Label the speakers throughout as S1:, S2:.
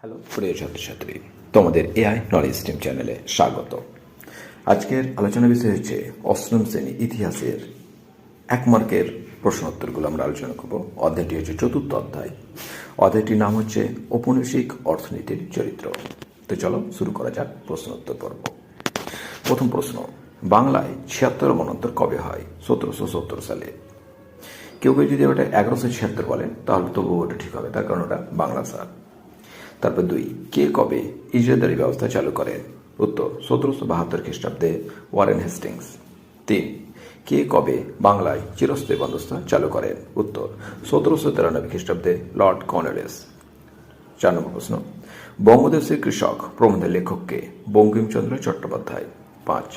S1: Hello, প্রিয় ছাত্রছাত্রী, তোমাদের এআই নলেজ স্ট্রিম চ্যানেলে স্বাগত। আজকের আলোচনা বিষয় হচ্ছে অষ্টম শ্রেণি ইতিহাসের এক মার্কের প্রশ্নোত্তরগুলো আমরা আলোচনা করব। অধ্যায়টি হচ্ছে চতুর্থ অধ্যায়। অধ্যায়টির নাম হচ্ছে ঔপনিবেশিক অর্থনীতির চরিত্র। তো চলো শুরু করা যাক প্রশ্নোত্তর পর্ব। প্রথম প্রশ্ন, বাংলায় ছিয়াত্তর মনন্তর কবে হয়? সতেরোশো সত্তর সালে। কেউ কেউ যদি ওটা এগারোশো ছিয়াত্তর বলেন, তাহলে তবুও ওটা ঠিক হবে, তার কারণ ওটা বাংলা সাল তারপর দুই, কে কবে ইজরাদারি ব্যবস্থা চালু করেন উত্তর, সতেরোশো বাহাত্তর খ্রিস্টাব্দে ওয়ারেন হেস্টিংস। তিন, কে কবে বাংলায় চিরস্থায়ী বন্দোবস্ত চালু করেন উত্তর, সতেরোশো তিরানব্বই খ্রিস্টাব্দে লর্ড কর্নেলিস। চার নম্বর প্রশ্ন বঙ্গদেশের কৃষক, প্রবন্ধের লেখককে বঙ্কিমচন্দ্র চট্টোপাধ্যায়। পাঁচ,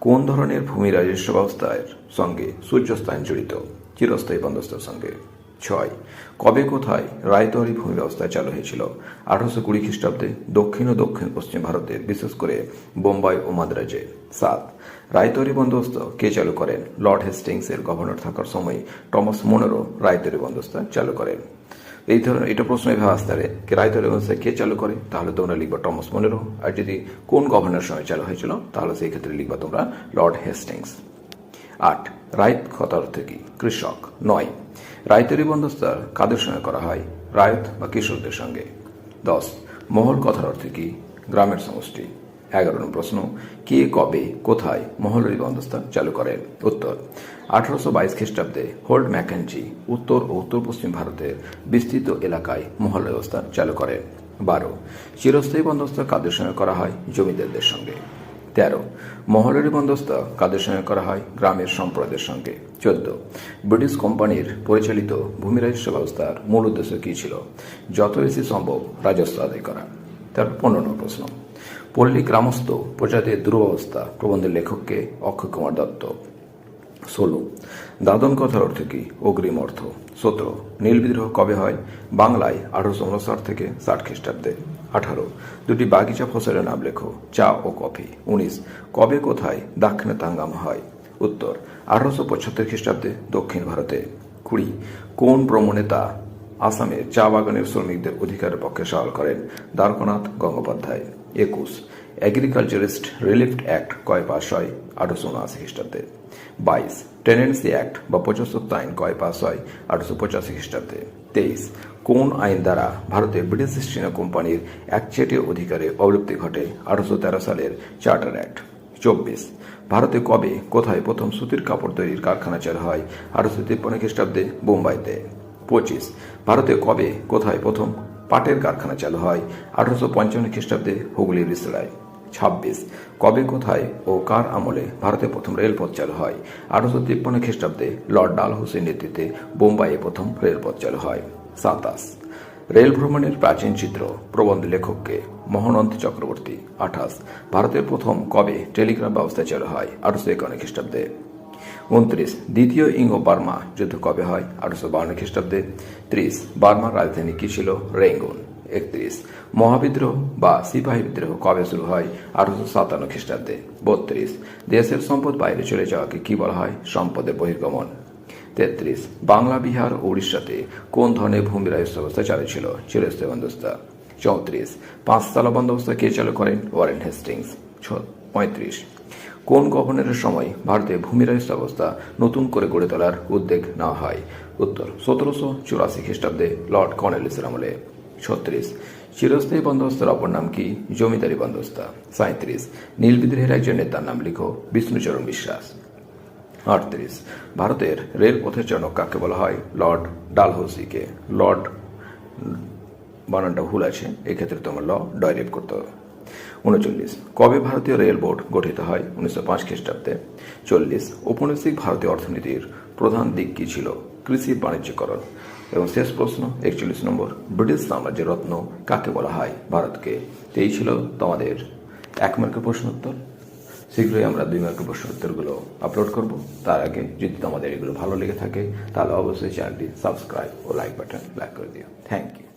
S1: কোন ধরনের ভূমি রাজস্ব ব্যবস্থার সঙ্গে সূর্যস্থান জড়িত? চিরস্থায়ী বন্দোবস্তের সঙ্গে। ছয়। কবে কোথায়? রায়তহরি ভূমি ব্যবস্থা চালু হয়েছিল। আঠারোশো কুড়ি খ্রিস্টাব্দে দক্ষিণ ও দক্ষিণ পশ্চিম ভারতে, বিশেষ করে বোম্বাই ও মাদ্রাজে। সাত। রায়তহরি বন্দোবস্ত কে চালু করেন? লর্ড হেস্টিংস এর গভর্নর থাকার সময় টমাস মোনেরো রায়তহরি বন্দোবস্ত চালু করেন। এই ধরনের, এটা প্রশ্ন এভাবে আসতে পারে কি রায়তহরি ব্যবস্থা কে চালু করে? তাহলে তোমরা লিখবা টমাস মোনেরো। আর যদি কোন গভর্নর সময় চালু হয়েছিল, তাহলে সেই ক্ষেত্রে লিখবা তোমরা লর্ড হেস্টিংস। আট। রায়ত কথার কি? কৃষক। নয়। রায়তরি বন্দোবস্তার কাদের সঙ্গে করা হয়? রায়ত বা কৃষকদের সঙ্গে? দশ, মহল কথার অর্থ কি? গ্রামের সমষ্টি। এগারো নম্বর প্রশ্ন, কে কবে, কোথায় মহলরি বন্দোবস্তা চালু করেন? উত্তর, আঠারোশো বাইশ খ্রিস্টাব্দে হোল্ড ম্যাকেনজি উত্তর ও উত্তর পশ্চিম ভারতের বিস্তৃত এলাকায় মহল ব্যবস্থা চালু করেন। বারো, চিরস্থায়ী বন্দোবস্ত কাদের সঙ্গে করা হয়? জমিদারদের সঙ্গে। তেরো। মহলের বন্দোস্ত কাদের সঙ্গে করা হয়? গ্রামের সম্প্রদায়ের সঙ্গে। চোদ্দ। ব্রিটিশ কোম্পানির পরিচালিত ভূমি রাজস্ব ব্যবস্থার মূল উদ্দেশ্য কী ছিল? যত বেশি সম্ভব রাজস্ব আদায় করা। তার পনেরো প্রশ্ন। পল্লী গ্রামস্থ প্রজাতির দুরবস্থা প্রবন্ধের লেখককে অক্ষয় কুমার দত্ত ষোলো। দাদন কথার অর্থ কি? অগ্রিম অর্থ। সতেরো। নীল বিদ্রোহ কবে হয়? বাংলায় আঠারোশো উনষাট থেকে ষাট খ্রিস্টাব্দে। আঠারো। দুটি বাগিচা ফসলের নাম লেখো। চা ও কফি। উনিশ। কবে কোথায় দাক্ষিণে তাঙ্গাম হয়? উত্তর। আঠারোশো পঁচাত্তর খ্রিস্টাব্দে দক্ষিণ ভারতে। কুড়ি। কোন প্রমনেতা আসামের চা বাগানের শ্রমিকদের অধিকারের পক্ষে সওয়াল করেন দ্বারকনাথ গঙ্গোপাধ্যায়। একুশ। এগ্রিকালচারিস্ট রিলিফ অ্যাক্ট কয় পাস হয়? আঠারোশো উনআশি খ্রিস্টাব্দে। বাইশ টেনেন্সি অ্যাক্ট বা পঁচাত্তর আইন কয় পাস হয়? আঠারোশো পঁচাশি খ্রিস্টাব্দে। তেইশ, কোন আইন দ্বারা ভারতে ব্রিটিশ ইস্ট ইন্ডিয়া কোম্পানির একচেটিয়া অধিকারে অবলুপ্তি ঘটে? আঠারোশো তেরো সালের চার্টার অ্যাক্ট চব্বিশ, ভারতে কবে, কোথায় প্রথম সুতির কাপড় তৈরির কারখানা চালু হয়? আঠারোশো তিপ্পান্ন খ্রিস্টাব্দে বোম্বাইতে পঁচিশ, ভারতে কবে, কোথায় প্রথম পাটের কারখানা চালু হয়? আঠারোশো পঞ্চান্ন খ্রিস্টাব্দে হুগলির রিসলায় ছাব্বিশ। কবে, কোথায় ও কার আমলে ভারতে প্রথম রেলপথ চালু হয়? আঠারোশো তিপ্পান্ন খ্রিস্টাব্দে লর্ড ডাল হোসেন নেতৃত্বে বোম্বাইয়ে প্রথম রেলপথ চালু হয়। সাতাশ। রেল ভ্রমণের প্রাচীন চিত্র প্রবন্ধ লেখককে মোহনন্ত চক্রবর্তী, আঠাশ। ভারতের প্রথম কবে টেলিগ্রাফ ব্যবস্থা চালু হয়? আঠারোশো একান্ন খ্রিস্টাব্দে। উনত্রিশ। দ্বিতীয় ইঙ্গ বার্মা যুদ্ধ কবে হয়? আঠারোশো বান্ন খ্রিস্টাব্দে। ত্রিশ। বার্মার রাজধানী কি ছিল? রেঙ্গুন। একত্রিশ। মহাবিদ্রোহ বা সিপাহী বিদ্রোহ কবে শুরু হয়? আঠারোশো সাতান্ন খ্রিস্টাব্দে। বত্রিশ। দেশের সম্পদ বাইরে চলে যাওয়াকে কি বলা হয়? সম্পদের বহির্গমন। তেত্রিশ। বাংলা, বিহার উড়িষ্যাতে কোন ধরনের ভূমি রাজস্ব ব্যবস্থা চালু ছিল? চিরস্থায়ী বন্দোবস্তা চৌত্রিশ। পাঁচ পাঁচতলা বন্দোবস্ত কে চালু করেন? Warren Hastings. পঁয়ত্রিশ। কোন গভর্নরের সময় ভারতে ভূমি রাজস্ব ব্যবস্থা নতুন করে গড়ে তোলার উদ্যোগ নেওয়া হয়? উত্তর, সতেরোশো চুরাশি খ্রিস্টাব্দে লর্ড কর্নেলিসের আমলে। ছত্রিশ। চিরস্থায়ী বন্দোবস্তের অপর নাম কি? জমিদারি বন্দোবস্তা সাঁত্রিশ নীল বিদ্রোহের একজন নেতার নাম লিখো বিষ্ণুচরণ বিশ্বাস। আটত্রিশ। ভারতের রেলপথের জনক কাকে বলা হয়? লর্ড ডালহৌসিকে। লর্ড বানানটা ভুল আছে, এক্ষেত্রে তোমার ল ডয়রেট করতে হবে। উনচল্লিশ। কবে ভারতীয় রেল বোর্ড গঠিত হয়? উনিশশো পাঁচ খ্রিস্টাব্দে। চল্লিশ। ঔপনিবেশিক ভারতীয় অর্থনীতির প্রধান দিক কী ছিল? কৃষি বাণিজ্যকরণ। এবং শেষ প্রশ্ন, একচল্লিশ নম্বর, ব্রিটিশ সাম্রাজ্যের রত্ন কাকে বলা হয় ভারতকে? এই ছিল তোমাদের এক মার্কের প্রশ্ন উত্তর। শীঘ্রই আমরা দুই মার্কের প্রশ্ন উত্তরগুলো আপলোড করব। তার আগে যদি তোমাদের এগুলো ভালো লেগে থাকে, তাহলে অবশ্যই চ্যানেলটি সাবস্ক্রাইব ও লাইক বাটন লাইক করে দিও। Thank you